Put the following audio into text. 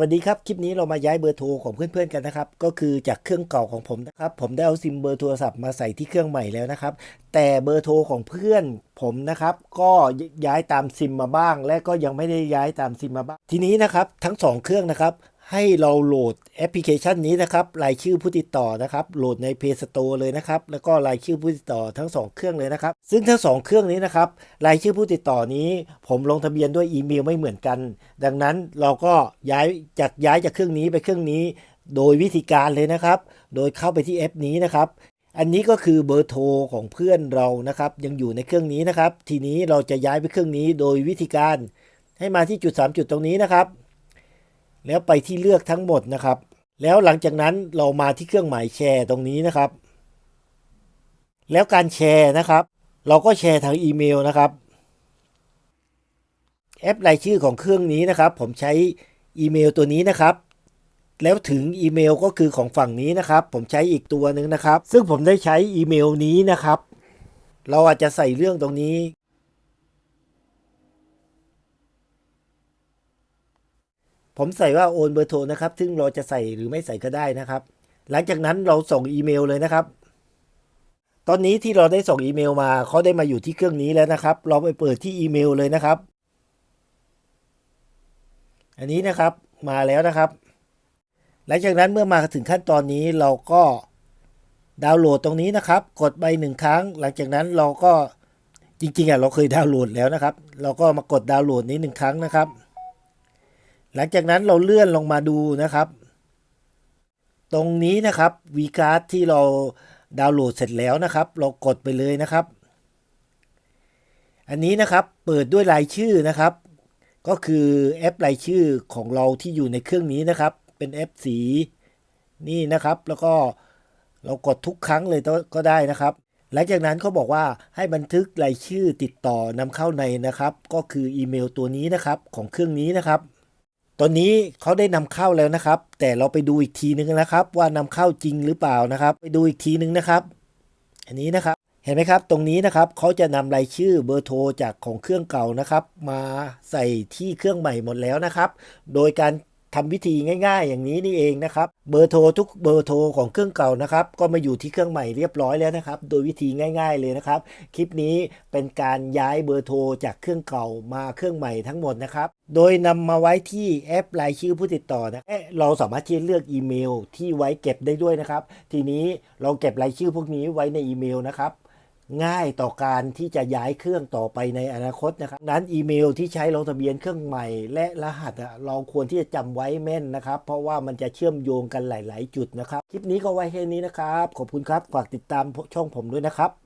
วัสดีครับ คลิปนี้เรามาย้ายเบอร์โทรของเพื่อนๆกันนะครับ ก็คือจากเครื่องเก่าของผมนะครับ ผมได้เอาซิมเบอร์โทรศัพท์มาใส่ที่เครื่องใหม่แล้วนะครับ แต่เบอร์โทรของเพื่อนผมนะครับ ก็ย้ายตามซิมมาบ้าง และก็ยังไม่ได้ย้ายตามซิมมาบ้าง ทีนี้นะครับทั้งสองเครื่องนะครับ ให้เราโหลดแอปพลิเคชันนี้นะครับรายชื่อผู้ติดต่อนะครับ โหลดใน Play Store เลยนะครับ แล้วก็รายชื่อผู้ติดต่อทั้งสองเครื่องเลยนะครับ ซึ่งทั้งสองเครื่องนี้นะครับรายชื่อผู้ติดต่อนี้ ผมลงทะเบียนด้วยอีเมลไม่เหมือนกัน ดังนั้นเราก็ย้ายจากย้ายจากเครื่องนี้ไปเครื่องนี้ โดยวิธีการเลยนะครับ โดยเข้าไปที่แอปนี้นะครับอันนี้ก็คือเบอร์โทรของเพื่อนเรานะครับ ยังอยู่ในเครื่องนี้นะครับ ทีนี้เราจะย้ายไปเครื่องนี้โดยวิธีการ ให้มาที่จุด 3 จุดตรงนี้นะครับ แล้วไปที่เลือกทั้งหมดนะครับ แล้วหลังจากนั้นเรามาที่เครื่องหมายแชร์ตรงนี้นะครับ แล้วการแชร์นะครับ เราก็แชร์ทางอีเมลนะครับ แอปรายชื่อของเครื่องนี้นะครับ ผมใช้อีเมลตัวนี้นะครับ แล้วถึงอีเมลก็คือของฝั่งนี้นะครับ ผมใช้อีกตัวหนึ่งนะครับ ซึ่งผมได้ใช้อีเมลนี้นะครับ เราอาจจะใส่เรื่องตรงนี้ ผมใส่ว่าโอนเบอร์โทรนะครับ ซึ่งเราจะใส่หรือไม่ใส่ก็ได้นะครับ หลังจากนั้นเราส่งอีเมลเลยนะครับ ตอนนี้ที่เราได้ส่งอีเมลมาเขาได้มาอยู่ที่เครื่องนี้แล้วนะครับ เราไปเปิดที่อีเมลเลยนะครับ อันนี้นะครับมาแล้วนะครับ หลังจากนั้นเมื่อมาถึงขั้นตอนนี้เราก็ดาวน์โหลดตรงนี้นะครับ กดไปหนึ่งครั้ง หลังจากนั้นเราก็จริงๆอะเราเคยดาวน์โหลดแล้วนะครับ เราก็มากดดาวน์โหลดนี้หนึ่งครั้งนะครับ หลังจากนั้นเราเลื่อนลงมาดูนะครับ ตรงนี้นะครับ v c a r d ที่เราดาวน์โหลดเสร็จแล้วนะครับ เรากดไปเลยนะครับ อันนี้นะครับเปิดด้วยรายชื่อนะครับ ก็คือแอปรายชื่อของเราที่อยู่ในเครื่องนี้นะครับ เป็นแอปสีนี่นะครับ แล้วก็เรากดทุกครั้งเลยก็ได้นะครับ หลังจากนั้นเขาบอกว่าให้บันทึกรายชื่อติดต่อนำเข้าในนะครับ ก็คืออีเมลตัวนี้นะครับของเครื่องนี้นะครับ ตอนนี้เขาได้นำเข้าแล้วนะครับ แต่เราไปดูอีกทีนึงนะครับ ว่านำเข้าจริงหรือเปล่านะครับ ไปดูอีกทีนึงนะครับ อันนี้นะครับ เห็นไหมครับ ตรงนี้นะครับเขาจะนำรายชื่อเบอร์โทรจากของเครื่องเก่านะครับ มาใส่ที่เครื่องใหม่หมดแล้วนะครับ โดยการ ทำวิธีง่าย ๆ อย่างนี้นี่เองนะครับเบอร์โทรทุกเบอร์โทรของเครื่องเก่านะครับ ก็มาอยู่ที่เครื่องใหม่เรียบร้อยแล้วนะครับ โดยวิธีง่าย ๆเลยนะครับ คลิปนี้เป็นการย้ายเบอร์โทรจากเครื่องเก่ามาเครื่องใหม่ทั้งหมดนะครับ โดยนำมาไว้ที่แอปรายชื่อผู้ติดต่อนะเอ๊ะเราสามารถที่จะเลือกอีเมลที่ไว้เก็บได้ด้วยนะครับ ทีนี้เราเก็บรายชื่อพวกนี้ไว้ในอีเมลนะครับ ง่ายต่อการที่จะย้ายเครื่องต่อไปในอนาคตนะครับ นั้นอีเมลที่ใช้ลงทะเบียนเครื่องใหม่ และรหัสเราควรที่จะจำไว้แม่นนะครับ เพราะว่ามันจะเชื่อมโยงกันหลาย ๆ จุดนะครับ คลิปนี้ก็ไว้แค่นี้นะครับ ขอบคุณครับ ฝากติดตามช่องผมด้วยนะครับ